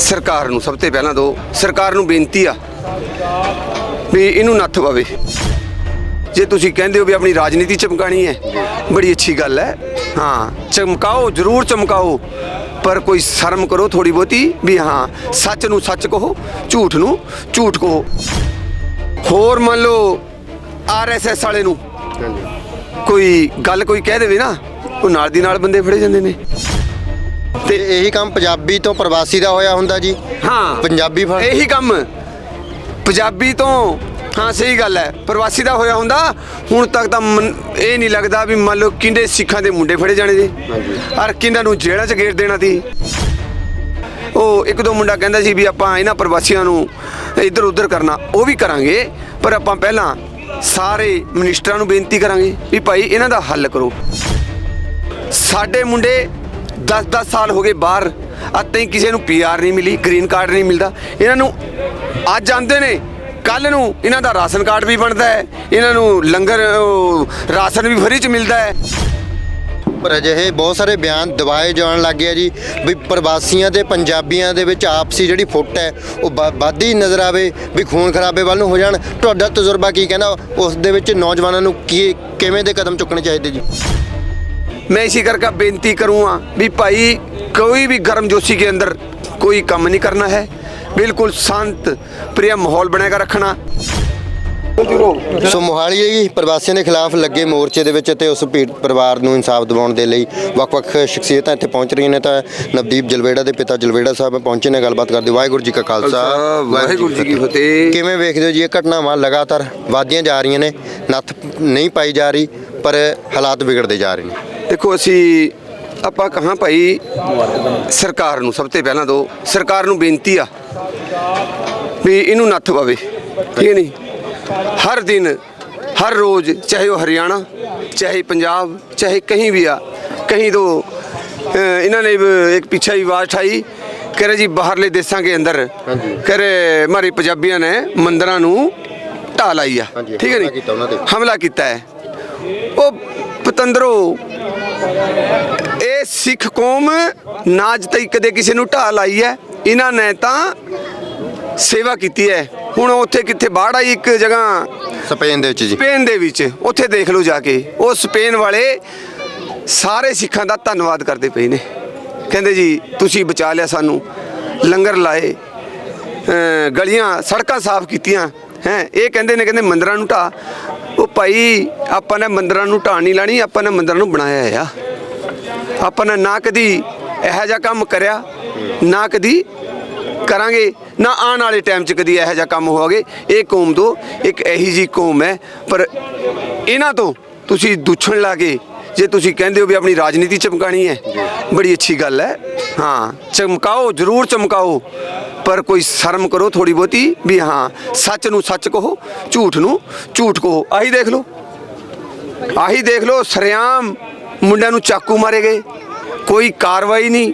ਸਰਕਾਰ ਨੂੰ ਸਭ ਤੋਂ ਪਹਿਲਾਂ ਦੋ ਸਰਕਾਰ ਨੂੰ ਬੇਨਤੀ ਆ ਵੀ ਇਹਨੂੰ ਨੱਥ ਪਵੇ। ਜੇ ਤੁਸੀਂ ਕਹਿੰਦੇ ਹੋ ਵੀ ਆਪਣੀ ਰਾਜਨੀਤੀ ਚਮਕਾਣੀ ਹੈ ਬੜੀ ਅੱਛੀ ਗੱਲ ਹੈ। ਹਾਂ ਚਮਕਾਓ ਜ਼ਰੂਰ ਚਮਕਾਓ ਪਰ ਕੋਈ ਸ਼ਰਮ ਕਰੋ ਥੋੜੀ ਬਹੁਤੀ ਵੀ ਹਾਂ ਸੱਚ ਨੂੰ ਸੱਚ ਕਹੋ ਝੂਠ ਨੂੰ ਝੂਠ ਕਹੋ। ਹੋਰ ਮੰਨ ਲਓ ਆਰਐਸਐਸ ਵਾਲੇ ਨੂੰ ਕੋਈ ਗੱਲ ਕੋਈ ਕਹਿ ਦੇਵੇ ਨਾ ਉਹ ਨਾਲ ਦੀ ਨਾਲ ਬੰਦੇ ਫੜੇ ਜਾਂਦੇ ਨੇ। ਤੇ ਇਹੀ ਕੰਮ ਪੰਜਾਬੀ ਤੋਂ ਪ੍ਰਵਾਸੀ ਦਾ ਹੋਇਆ ਹੁੰਦਾ ਜੀ। ਹਾਂ। ਪੰਜਾਬੀ ਫੜ ਇਹੀ ਕੰਮ। ਪੰਜਾਬੀ ਤੋਂ ਹਾਂ ਸਹੀ ਗੱਲ ਹੈ। ਪ੍ਰਵਾਸੀ ਦਾ ਹੋਇਆ ਹੁੰਦਾ। ਹੁਣ ਤੱਕ ਤਾਂ ਮਨ- ਇਹ ਨਹੀਂ ਲੱਗਦਾ ਵੀ ਮੰਨ ਲਓ ਕਿੰਦੇ ਸਿੱਖਾਂ ਦੇ ਮੁੰਡੇ ਫੜੇ ਜਾਣੇ ਜੀ। ਔਰ ਕਿੰਨਾਂ ਨੂੰ ਜੇਲ੍ਹਾਂ 'ਚ ਗੇਰ ਦੇਣਾ ਸੀ। ਉਹ ਇੱਕ ਦੋ ਮੁੰਡਾ ਕਹਿੰਦਾ ਸੀ ਵੀ ਆਪਾਂ ਇਹਨਾਂ ਪ੍ਰਵਾਸੀਆਂ ਨੂੰ ਇੱਧਰ ਉੱਧਰ ਕਰਨਾ। ਉਹ ਵੀ ਕਰਾਂਗੇ ਪਰ ਆਪਾਂ ਪਹਿਲਾਂ ਸਾਰੇ ਮਿਨਿਸਟਰਾਂ ਨੂੰ ਬੇਨਤੀ ਕਰਾਂਗੇ ਵੀ ਭਾਈ ਇਹਨਾਂ ਦਾ ਹੱਲ ਕਰੋ। ਸਾਡੇ ਮੁੰਡੇ 10-10 ਸਾਲ ਹੋ ਗਏ ਬਾਹਰ ਅਤੇ ਕਿਸੇ ਨੂੰ ਪੀਆਰ ਨਹੀਂ ਮਿਲੀ ਗ੍ਰੀਨ ਕਾਰਡ ਨਹੀਂ ਮਿਲਦਾ। ਇਹਨਾਂ ਨੂੰ ਅੱਜ ਆਉਂਦੇ ਨੇ ਕੱਲ ਨੂੰ ਇਹਨਾਂ ਦਾ ਰਾਸ਼ਨ ਕਾਰਡ ਵੀ ਬਣਦਾ ਹੈ, ਇਹਨਾਂ ਨੂੰ ਲੰਗਰ ਰਾਸ਼ਨ ਵੀ ਫਰੀ ਚ ਮਿਲਦਾ ਹੈ। ਪਰ ਅਜਿਹੇ ਬਹੁਤ ਸਾਰੇ ਬਿਆਨ ਦਬਾਏ ਜਾਣ ਲੱਗ ਗਿਆ ਜੀ, ਵੀ ਪ੍ਰਵਾਸੀਆਂ ਤੇ ਪੰਜਾਬੀਆਂ ਦੇ ਵਿੱਚ ਆਪਸੀ ਜਿਹੜੀ ਫੁੱਟ ਹੈ, ਉਹ ਵੱਧਦੀ ਨਜ਼ਰ ਆਵੇ, ਵੀ ਖੂਨ ਖਰਾਬੇ ਵੱਲ ਨੂੰ ਹੋ ਜਾਣ। ਤੁਹਾਡਾ ਤਜਰਬਾ ਕੀ ਕਹਿੰਦਾ, ਉਸ ਦੇ ਵਿੱਚ ਨੌਜਵਾਨਾਂ ਨੂੰ ਕੀ ਕਿਵੇਂ ਦੇ ਕਦਮ ਚੁੱਕਣੇ ਚਾਹੀਦੇ ਜੀ? मैं इसी करके बेनती करूँगा भी भाई कोई भी गर्मजोशी के अंदर कोई काम नहीं करना है बिल्कुल शांत प्रिय माहौल बनाकर रखना ਸੋ ਮੋਹਾਲੀ ਜੀ ਪ੍ਰਵਾਸੀਆਂ ਦੇ ਖਿਲਾਫ ਲੱਗੇ ਮੋਰਚੇ ਦੇ ਵਿੱਚ ਤੇ ਉਸ ਪੀੜ ਪਰਿਵਾਰ ਨੂੰ ਇਨਸਾਫ ਦਿਵਾਉਣ ਦੇ ਲਈ ਵੱਖ-ਵੱਖ ਸ਼ਖਸੀਅਤਾਂ ਇੱਥੇ ਪਹੁੰਚ ਰਹੀਆਂ ਨੇ ਤਾਂ ਨਵਦੀਪ ਜਲਵੇੜਾ ਦੇ ਪਿਤਾ ਜਲਵੇੜਾ ਸਾਹਿਬ ਪਹੁੰਚੇ ਨੇ ਗੱਲਬਾਤ ਕਰਦੇ ਵਾਹਿਗੁਰੂ ਜੀ ਕਾ ਖਾਲਸਾ ਵਾਹਿਗੁਰੂ ਜੀ ਕੀ ਫਤਿਹ ਕਿਵੇਂ ਵੇਖਦੇ ਹੋ ਜੀ ਇਹ ਘਟਨਾਵਾਂ ਲਗਾਤਾਰ ਵਧਦੀਆਂ ਜਾ ਰਹੀਆਂ ਨੇ ਨੱਥ ਨਹੀਂ ਪਾਈ ਜਾ ਰਹੀ ਪਰ ਹਾਲਾਤ ਵਿਗੜਦੇ ਜਾ ਰਹੇ ਨੇ ਦੇਖੋ ਅਸੀਂ ਆਪਾਂ ਕਹਾਂ ਭਾਈ ਸਰਕਾਰ ਨੂੰ ਸਭ ਤੋਂ ਪਹਿਲਾਂ ਦੋ ਸਰਕਾਰ ਨੂੰ ਬੇਨਤੀ ਆ ਵੀ ਇਹਨੂੰ ਨੱਥ ਪਾਵੇ ਠੀਕ ਨਹੀਂ? ਹਰ ਦਿਨ ਹਰ ਰੋਜ਼ ਚਾਹੇ ਉਹ ਹਰਿਆਣਾ ਚਾਹੇ ਪੰਜਾਬ ਚਾਹੇ ਕਹੀਂ ਵੀ ਆ ਕਹੀਂ ਦੋ ਇਹਨਾਂ ਨੇ ਇੱਕ ਪਿੱਛਾ ਹੀ ਆਵਾਜ਼ ਠਾਈ ਕਰੇ ਜੀ ਬਾਹਰਲੇ ਦੇਸ਼ਾਂ ਦੇ ਅੰਦਰ ਕਰੇ ਮਾਰੇ ਪੰਜਾਬੀਆਂ ਨੇ ਮੰਦਰਾਂ ਨੂੰ ਢਾ ਲਾਈ ਆ ਠੀਕ ਹੈ ਨਹੀਂ? ਹਮਲਾ ਕੀਤਾ ਹੈ। ਉਹ ਪਤੰਦਰੋ ਇਹ ਸਿੱਖ ਕੌਮ ਨਾ ਅੱਜ ਤੱਕ ਕਦੇ ਕਿਸੇ ਨੂੰ ਢਾਹ ਲਾਈ ਹੈ। ਇਹਨਾਂ ਨੇ ਤਾਂ ਸੇਵਾ ਕੀਤੀ ਹੈ। ਹੁਣ ਉੱਥੇ ਕਿੱਥੇ ਬਾੜ ਆਈ ਇੱਕ ਜਗ੍ਹਾ? ਸਪੇਨ ਦੇ ਵਿੱਚ ਜੀ। ਸਪੇਨ ਦੇ ਵਿੱਚ। ਉੱਥੇ ਦੇਖ ਲਓ ਜਾ ਕੇ। ਉਹ ਸਪੇਨ ਵਾਲੇ ਸਾਰੇ ਸਿੱਖਾਂ ਦਾ ਧੰਨਵਾਦ ਕਰਦੇ ਪਏ ਨੇ। ਕਹਿੰਦੇ ਜੀ ਤੁਸੀਂ ਬਚਾ ਲਿਆ ਸਾਨੂੰ। ਲੰਗਰ ਲਾਏ। ਗਲੀਆਂ ਸੜਕਾਂ ਸਾਫ਼ ਕੀਤੀਆਂ। ਹੈ ਇਹ ਕਹਿੰਦੇ ਨੇ ਕਹਿੰਦੇ ਮੰਦਰਾਂ ਨੂੰ ਢਾ ਉਹ ਭਾਈ, ਆਪਾਂ ਨੇ ਮੰਦਰਾਂ ਨੂੰ ਢਾਹ ਨਹੀਂ ਲਾਣੀ, ਆਪਾਂ ਨੇ ਮੰਦਰਾਂ ਨੂੰ ਬਣਾਇਆ ਆ। ਆਪਾਂ ਨੇ ਨਾ ਕਦੀ ਇਹੋ ਜਿਹਾ ਕੰਮ ਕਰਿਆ, ਨਾ ਕਦੀ ਕਰਾਂਗੇ, ਨਾ ਆਉਣ ਵਾਲੇ ਟਾਈਮ 'ਚ ਕਦੀ ਇਹੋ ਜਿਹਾ ਕੰਮ ਹੋਵਾਗੇ। ਇਹ ਕੌਮ ਤੋਂ ਇੱਕ ਇਹੀ ਜੀ ਕੌਮ ਹੈ, ਪਰ ਇਹਨਾਂ ਤੋਂ ਤੁਸੀਂ ਦੁੱਛਣ ਲਾ ਕੇ ਜੇ ਤੁਸੀਂ ਕਹਿੰਦੇ ਹੋ ਵੀ ਆਪਣੀ ਰਾਜਨੀਤੀ ਚਮਕਾਣੀ ਹੈ ਬੜੀ ਅੱਛੀ ਗੱਲ ਹੈ। ਹਾਂ ਚਮਕਾਓ ਜ਼ਰੂਰ ਚਮਕਾਓ ਪਰ ਕੋਈ ਸ਼ਰਮ ਕਰੋ ਥੋੜੀ ਬਹੁਤੀ ਵੀ ਹਾਂ ਸੱਚ ਨੂੰ ਸੱਚ ਕਹੋ ਝੂਠ ਨੂੰ ਝੂਠ ਕਹੋ। ਆਹੀ ਦੇਖ ਲਓ। ਆਹੀ ਦੇਖ ਲਓ ਸਰਿਆਮ ਮੁੰਡਿਆਂ ਨੂੰ ਚਾਕੂ ਮਾਰੇ ਗਏ। ਕੋਈ ਕਾਰਵਾਈ ਨਹੀਂ।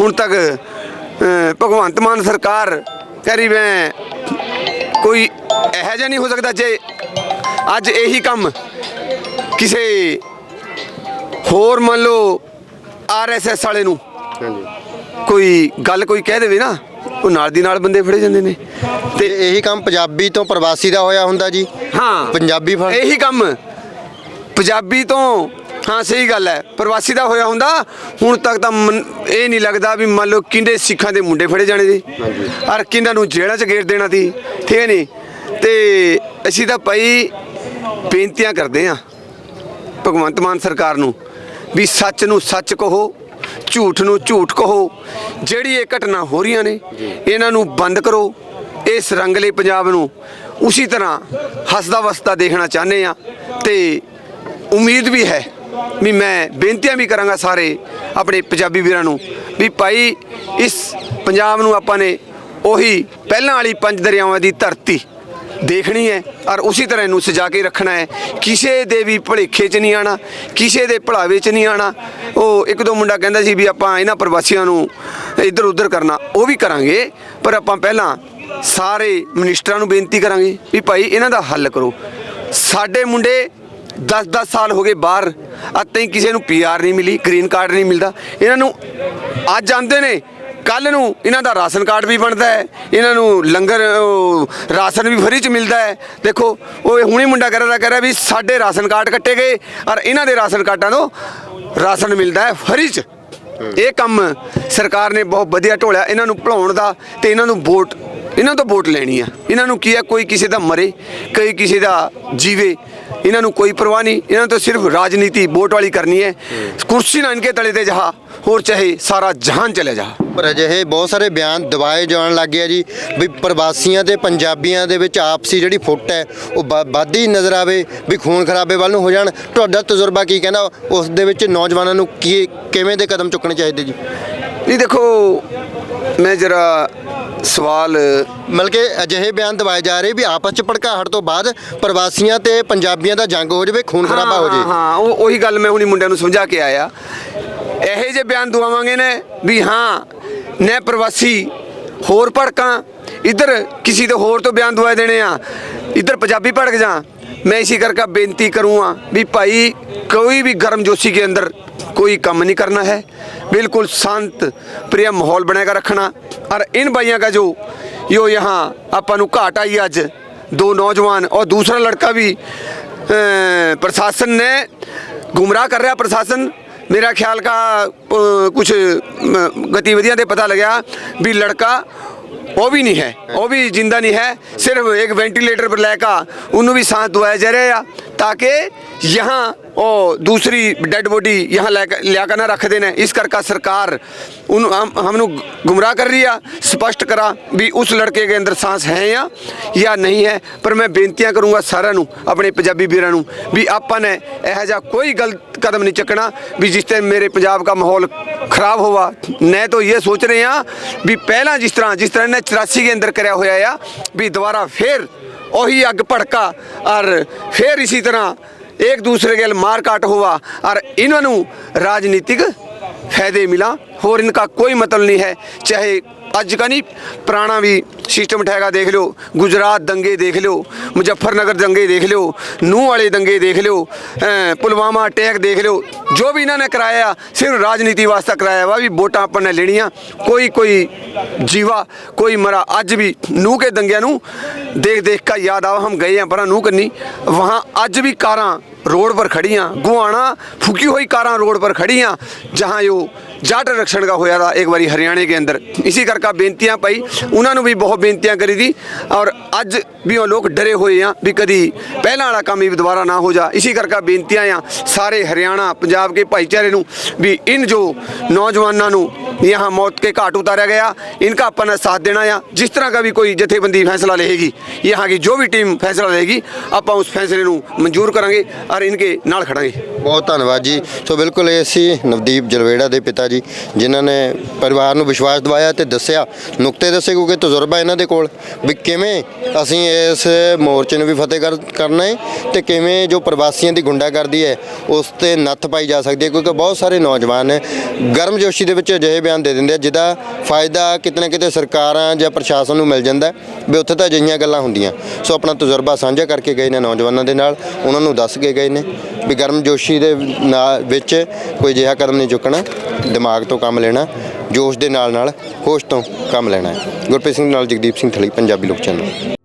ਹੁਣ ਤੱਕ ਭਗਵੰਤ ਮਾਨ ਸਰਕਾਰ ਕਹਿ ਰਹੀ ਮੈਂ ਕੋਈ ਇਹੋ ਜਿਹਾ ਨਹੀਂ ਹੋ ਸਕਦਾ ਜੇ ਅੱਜ ਇਹੀ ਕੰਮ ਕਿਸੇ ਹੋਰ ਮੰਨ ਲਓ ਆਰਐਸਐਸ ਵਾਲੇ ਨੂੰ ਕੋਈ ਗੱਲ ਕੋਈ ਕਹਿ ਦੇਵੇ ਨਾ ਉਹ ਨਾਲ ਦੀ ਨਾਲ ਬੰਦੇ ਫੜੇ ਜਾਂਦੇ ਨੇ। ਤੇ ਇਹੀ ਕੰਮ ਪੰਜਾਬੀ ਤੋਂ ਪ੍ਰਵਾਸੀ ਦਾ ਹੋਇਆ ਹੁੰਦਾ ਜੀ। ਹਾਂ। ਪੰਜਾਬੀ ਫੜ ਇਹੀ ਕੰਮ। ਪੰਜਾਬੀ ਤੋਂ ਹਾਂ ਸਹੀ ਗੱਲ ਹੈ। ਪ੍ਰਵਾਸੀ ਦਾ ਹੋਇਆ ਹੁੰਦਾ ਹੁਣ ਤੱਕ ਤਾਂ ਇਹ ਨਹੀਂ ਲੱਗਦਾ ਵੀ ਮੰਨ ਲਓ ਕਿੰਦੇ ਸਿੱਖਾਂ ਦੇ ਮੁੰਡੇ ਫੜੇ ਜਾਣੇ ਸੀ। ਔਰ ਕਿੰਨਾਂ ਨੂੰ ਜੇਲ੍ਹਾਂ 'ਚ ਗੇਰ ਦੇਣਾ ਸੀ ਠੀਕ ਨਹੀਂ? ਤੇ ਅਸੀਂ ਤਾਂ ਭਾਈ ਬੇਨਤੀਆਂ ਕਰਦੇ ਆ ਭਗਵੰਤ ਮਾਨ ਸਰਕਾਰ ਨੂੰ ਵੀ ਸੱਚ ਨੂੰ ਸੱਚ ਕਹੋ, ਝੂਠ ਨੂੰ ਝੂਠ ਕਹੋ। ਜਿਹੜੀ ਇਹ ਘਟਨਾ ਹੋ ਰਹੀਆਂ ਨੇ, ਇਹਨਾਂ ਨੂੰ ਬੰਦ ਕਰੋ। ਇਸ ਰੰਗਲੇ ਪੰਜਾਬ ਨੂੰ ਉਸੇ ਤਰ੍ਹਾਂ ਹੱਸਦਾ ਵਸਦਾ ਦੇਖਣਾ ਚਾਹੁੰਦੇ ਆ ਤੇ ਉਮੀਦ ਵੀ ਹੈ ਵੀ ਮੈਂ ਬੇਨਤੀਆਂ ਵੀ ਕਰਾਂਗਾ ਸਾਰੇ ਆਪਣੇ ਪੰਜਾਬੀ ਵੀਰਾਂ ਨੂੰ ਵੀ ਭਾਈ ਇਸ ਪੰਜਾਬ ਨੂੰ ਆਪਾਂ ਨੇ ਉਹੀ ਪਹਿਲਾਂ ਵਾਲੀ ਪੰਜ ਦਰਿਆਵਾਂ ਦੀ ਧਰਤੀ ਦੇਖਣੀ ਹੈ ਔਰ ਉਸੇ ਤਰ੍ਹਾਂ ਇਹਨੂੰ ਸਜਾ ਕੇ ਰੱਖਣਾ ਹੈ। ਕਿਸੇ ਦੇ ਵੀ ਭਲੇਖੇ 'ਚ ਨਹੀਂ ਆਣਾ ਕਿਸੇ ਦੇ ਭਲਾਵੇ 'ਚ ਨਹੀਂ ਆਣਾ ਉਹ ਇੱਕ ਦੋ ਮੁੰਡਾ ਕਹਿੰਦਾ ਸੀ ਵੀ ਆਪਾਂ ਇਹਨਾਂ ਪ੍ਰਵਾਸੀਆਂ ਨੂੰ ਇੱਧਰ ਉੱਧਰ ਕਰਨਾ, ਉਹ ਵੀ ਕਰਾਂਗੇ, ਪਰ ਆਪਾਂ ਪਹਿਲਾਂ ਸਾਰੇ ਮਿਨਿਸਟਰਾਂ ਨੂੰ ਬੇਨਤੀ ਕਰਾਂਗੇ ਵੀ ਭਾਈ ਇਹਨਾਂ ਦਾ ਹੱਲ ਕਰੋ। ਸਾਡੇ ਮੁੰਡੇ 10-10 ਸਾਲ ਹੋ ਗਏ ਬਾਹਰ, ਅਤੇ ਕਿਸੇ ਨੂੰ ਪੀਆਰ ਨਹੀਂ ਮਿਲੀ ਗ੍ਰੀਨ ਕਾਰਡ ਨਹੀਂ ਮਿਲਦਾ। ਇਹਨਾਂ ਨੂੰ ਅੱਜ ਆਉਂਦੇ ਨੇ ਕੱਲ ਨੂੰ ਇਹਨਾਂ ਦਾ ਰਾਸ਼ਨ ਕਾਰਡ ਵੀ ਬਣਦਾ ਹੈ, ਇਹਨਾਂ ਨੂੰ ਲੰਗਰ ਰਾਸ਼ਨ ਵੀ ਫਰੀ ਚ ਮਿਲਦਾ ਹੈ। ਦੇਖੋ, ਉਹ ਹੁਣੇ ਮੁੰਡਾ ਕਹਿ ਰਿਹਾ ਕਹਿ ਰਿਹਾ ਵੀ ਸਾਡੇ ਰਾਸ਼ਨ ਕਾਰਡ ਕੱਟੇ ਗਏ ਔਰ ਇਹਨਾਂ ਦੇ ਰਾਸ਼ਨ ਕਾਰਡਾਂ ਤੋਂ ਰਾਸ਼ਨ ਮਿਲਦਾ ਹੈ ਫਰੀ ਚ। ਇਹ ਕੰਮ ਸਰਕਾਰ ਨੇ ਬਹੁਤ ਵਧੀਆ ਢੋਲਿਆ, ਇਹਨਾਂ ਨੂੰ ਭੁਲਾਉਣ ਦਾ ਤੇ ਇਹਨਾਂ ਨੂੰ ਵੋਟ, ਇਹਨਾਂ ਤੋਂ ਵੋਟ ਲੈਣੀ ਆ। ਇਹਨਾਂ ਨੂੰ ਕੀ ਹੈ ਕੋਈ ਕਿਸੇ ਦਾ ਮਰੇ, ਕੋਈ ਕਿਸੇ ਦਾ ਜੀਵੇ, ਇਹਨਾਂ ਨੂੰ ਕੋਈ ਪਰਵਾਹ ਨਹੀਂ, ਇਹਨਾਂ ਤੋਂ ਸਿਰਫ ਰਾਜਨੀਤੀ ਵੋਟ ਵਾਲੀ ਕਰਨੀ ਹੈ। ਕੁਰਸੀ ਨਾ ਇਨਕੇ ਤਲੇ ਤੇ ਜਹਾ, ਹੋਰ ਚਾਹੇ ਸਾਰਾ ਜਹਾਨ ਚਲੇ ਜਾ ਪਰ ਅਜਿਹੇ ਬਹੁਤ ਸਾਰੇ ਬਿਆਨ ਦਬਾਏ ਜਾਣ ਲੱਗ ਗਿਆ ਜੀ। ਵੀ ਪ੍ਰਵਾਸੀਆਂ ਤੇ ਪੰਜਾਬੀਆਂ ਦੇ ਵਿੱਚ ਆਪਸੀ ਜਿਹੜੀ ਫੁੱਟ ਹੈ ਉਹ ਵੱਧਦੀ ਨਜ਼ਰ ਆਵੇ ਵੀ ਖੂਨ ਖਰਾਬੇ ਵੱਲ ਨੂੰ ਹੋ ਜਾਣ। ਤੁਹਾਡਾ ਤਜਰਬਾ ਕੀ ਕਹਿੰਦਾ? ਉਸ ਦੇ ਵਿੱਚ ਨੌਜਵਾਨਾਂ ਨੂੰ ਕੀ ਕਿਵੇਂ ਦੇ ਕਦਮ ਚੁੱਕਣੇ ਚਾਹੀਦੇ ਜੀ? ਨਹੀਂ ਦੇਖੋ ਮੈਂ ਜਰਾ ਸਵਾਲ ਮਤਲਬ ਕਿ ਅਜਿਹੇ ਬਿਆਨ ਦਬਾਏ ਜਾ ਰਹੇ ਵੀ ਆਪਸ ਚ ਭੜਕਾਹਟ ਤੋਂ ਬਾਅਦ ਪ੍ਰਵਾਸੀਆਂ ਤੇ ਪੰਜਾਬੀਆਂ ਦਾ ਜੰਗ ਹੋ ਜਾਵੇ ਖੂਨ ਖਰਾਬਾ ਹੋ ਹਾਂ, ਜਾਵੇ ਹਾਂ ਉਹ ਉਹੀ ਗੱਲ ਮੈਂ ਹੁਣੀ ਮੁੰਡਿਆਂ ਨੂੰ ਸਮਝਾ ਕੇ ਆਇਆ। ਇਹੋ ਜਿਹੇ ਬਿਆਨ ਦਵਾਵਾਂਗੇ ਨੇ ਵੀ ਹਾਂ ਨੇ ਪ੍ਰਵਾਸੀ ਹੋਰ ਭੜਕਾਂ ਇਧਰ ਕਿਸੇ ਦੇ ਹੋਰ ਤੋਂ ਬਿਆਨ ਦਵਾਏ ਦੇਣੇ ਆ ਇਧਰ ਪੰਜਾਬੀ ਭੜਕ ਜਾ ਮੈਂ ਇਸੇ ਕਰਕੇ ਬੇਨਤੀ ਕਰੂੰਗਾ ਵੀ ਭਾਈ ਕੋਈ ਵੀ ਗਰਮਜੋਸ਼ੀ ਕੇ ਅੰਦਰ कोई कम नहीं करना है बिल्कुल शांत प्रिय माहौल बनाकर रखना और इन भाइयों का जो यो यहाँ अपन घाट आई आज दो नौजवान और दूसरा लड़का भी प्रशासन ने गुमराह कर रहा प्रशासन मेरा ख्याल का अ, कुछ अ, गतिविधियां दे पता लगा भी लड़का ਉਹ ਵੀ ਨਹੀਂ ਹੈ ਉਹ ਵੀ ਜਿੰਦਾ ਨਹੀਂ ਹੈ ਸਿਰਫ ਇੱਕ ਵੈਂਟੀਲੇਟਰ ਪਰ ਲੈ ਕੇ ਉਹਨੂੰ ਵੀ ਸਾਹ ਦਵਾਇਆ ਜਾ ਰਿਹਾ ਆ ਤਾਂ ਕਿ यहाँ ਉਹ दूसरी डेड बॉडी यहाँ ਲੈ ਲਿਆ ਕੇ ਨਾ ਰੱਖਦੇ ਨੇ ਇਸ ਕਰਕੇ ਸਰਕਾਰ उन हम हम ਨੂੰ ਗੁੰਮਰਾਹ ਕਰ ਰਹੀ ਆ ਸਪਸ਼ਟ ਕਰਾ ਵੀ ਉਸ ਲੜਕੇ ਦੇ ਅੰਦਰ ਸਾਂਸ ਹੈ ਜਾਂ ਜਾਂ ਨਹੀਂ ਹੈ ਪਰ ਮੈਂ ਬੇਨਤੀਆਂ ਕਰੂੰਗਾ ਸਾਰਿਆਂ ਨੂੰ ਆਪਣੇ ਪੰਜਾਬੀ ਵੀਰਾਂ ਨੂੰ ਵੀ ਆਪਾਂ ਨੇ ਇਹੋ ਜਿਹਾ ਕੋਈ ਗਲਤ ਕਦਮ ਨਹੀਂ ਚੱਕਣਾ ਵੀ ਜਿਸ ਤੇ ਮੇਰੇ ਪੰਜਾਬ ਦਾ ਮਾਹੌਲ ਖਰਾਬ ਹੋਵਾ ਮੈਂ ਤਾਂ ਇਹ ਸੋਚ ਰਹੇ ਹਾਂ ਵੀ ਪਹਿਲਾਂ ਜਿਸ ਤਰ੍ਹਾਂ ਜਿਸ ਤਰ੍ਹਾਂ ਨੇ 84 ਦੇ ਅੰਦਰ ਕਰਿਆ ਹੋਇਆ ਆ ਵੀ ਦੁਬਾਰਾ ਫੇਰ वही अग भड़का और फिर इसी तरह एक दूसरे के मार काट हुआ और इन्हों राजनीतिक फायदे मिला और इनका कोई मतलब नहीं है चाहे ਅੱਜ का नहीं पुराना भी सिस्टम उठाएगा देख लो गुजरात दंगे देख लो मुजफ्फरनगर दंगे देख लो नूह वाले दंगे देख लो अ, पुलवामा अटैक देख लो जो भी इन्होंने कराया सिर्फ राजनीति वास्ते कराया वा भी वोटा अपन ने लेनिया कोई कोई जीवा कोई मरा ਅੱਜ ਵੀ ਨੂਹ ਕੇ ਦੰਗਿਆਂ ਨੂੰ ਦੇਖ ਦੇਖ ਕੇ ਯਾਦ ਆਵਾ ਹਮ ਗਏ हैं पर ਨੂਹ करनी वहाँ ਅੱਜ ਵੀ ਕਾਰਾਂ रोड पर खड़ी हैं गुआना फूकी हुई कारां रोड पर खड़ी हैं जहाँ यो जाट आरक्षण का होया था एक बारी हरियाणे के अंदर इसी करके बेनतियां पाई उन्होंने भी बहुत बेनतियां करी थी और अज भी वो लोग डरे हुए हैं भी कदी पहला वाला काम भी दोबारा ना हो जा इसी करके बेनतियां आ सारे हरियाणा पंजाब के भाईचारे ਨੂੰ भी इन जो नौजवानों ਨੂੰ यहाँ मौत के घाट उतारा गया इनका अपन साथ देना है जिस तरह का भी कोई जथेबंदी फैसला लेगी यहाँ की जो भी टीम फैसला लेगी ਆਪਾਂ ਉਸ ਫੈਸਲੇ ਨੂੰ ਮਨਜ਼ੂਰ ਕਰਾਂਗੇ ਔਰ ਇਨਕੇ ਨਾਲ ਖੜਾਂਗੇ ਬਹੁਤ ਧੰਨਵਾਦ ਜੀ। ਸੋ ਬਿਲਕੁਲ ਇਹ ਸੀ ਨਵਦੀਪ ਜਲਵੇੜਾ ਦੇ ਪਿਤਾ ਜੀ, ਜਿਨ੍ਹਾਂ ਨੇ ਪਰਿਵਾਰ ਨੂੰ ਵਿਸ਼ਵਾਸ ਦਿਵਾਇਆ ਤੇ ਦੱਸਿਆ। ਨੁਕਤੇ ਦੱਸੇ ਕਿਉਂਕਿ ਤਜਰਬਾ ਇਹਨਾਂ ਦੇ ਕੋਲ ਵੀ ਕਿਵੇਂ ਅਸੀਂ ਇਸ ਮੋਰਚੇ ਨੂੰ ਵੀ ਫਤਿਹ ਕਰ- ਕਰਨਾ ਹੈ ਤੇ ਕਿਵੇਂ ਜੋ ਪ੍ਰਵਾਸੀਆਂ ਦੀ ਗੁੰਡਾਗਰਦੀ ਹੈ ਉਸ ਤੇ ਨੱਥ ਪਾਈ ਜਾ ਸਕਦੀ ਹੈ ਕਿਉਂਕਿ ਬਹੁਤ ਸਾਰੇ ਨੌਜਵਾਨ ਗਰਮਜੋਸ਼ੀ ਦੇ ਵਿੱਚ ਅਜਿਹੇ ਬਿਆਨ ਦੇ ਦਿੰਦੇ ਆ ਜਿਹਦਾ ਫਾਇਦਾ ਕਿਤੇ ਨਾ ਕਿਤੇ ਸਰਕਾਰਾਂ ਜਾਂ ਪ੍ਰਸ਼ਾਸਨ ਨੂੰ ਮਿਲ ਜਾਂਦਾ ਵੀ ਉੱਥੇ ਤਾਂ ਅਜਿਹੀਆਂ ਗੱਲਾਂ ਹੁੰਦੀਆਂ। ਸੋ ਆਪਣਾ ਤਜਰਬਾ ਸਾਂਝਾ ਕਰਕੇ ਗਏ ਨੇ ਨੌਜਵਾਨਾਂ ਦੇ ਨਾਲ, ਉਹਨਾਂ ਨੂੰ ਦੱਸ ਕੇ ਗਏ ਨੇ ਵੀ ਗਰਮਜੋਸ਼ੀ ਦੇ ਨਾਲ ਵਿੱਚ ਕੋਈ ਅਜਿਹਾ ਕਦਮ ਨਹੀਂ ਚੁੱਕਣਾ, ਦਿਮਾਗ ਤੋਂ ਕੰਮ ਲੈਣਾ, ਜੋਸ਼ ਦੇ ਨਾਲ ਨਾਲ ਹੋਸ਼ ਤੋਂ ਕੰਮ ਲੈਣਾ ਹੈ। ਗੁਰਪ੍ਰੀਤ ਸਿੰਘ ਨਾਲ ਜਗਦੀਪ ਸਿੰਘ ਥਲੀ, ਪੰਜਾਬੀ ਲੋਕ ਚੈਨਲ।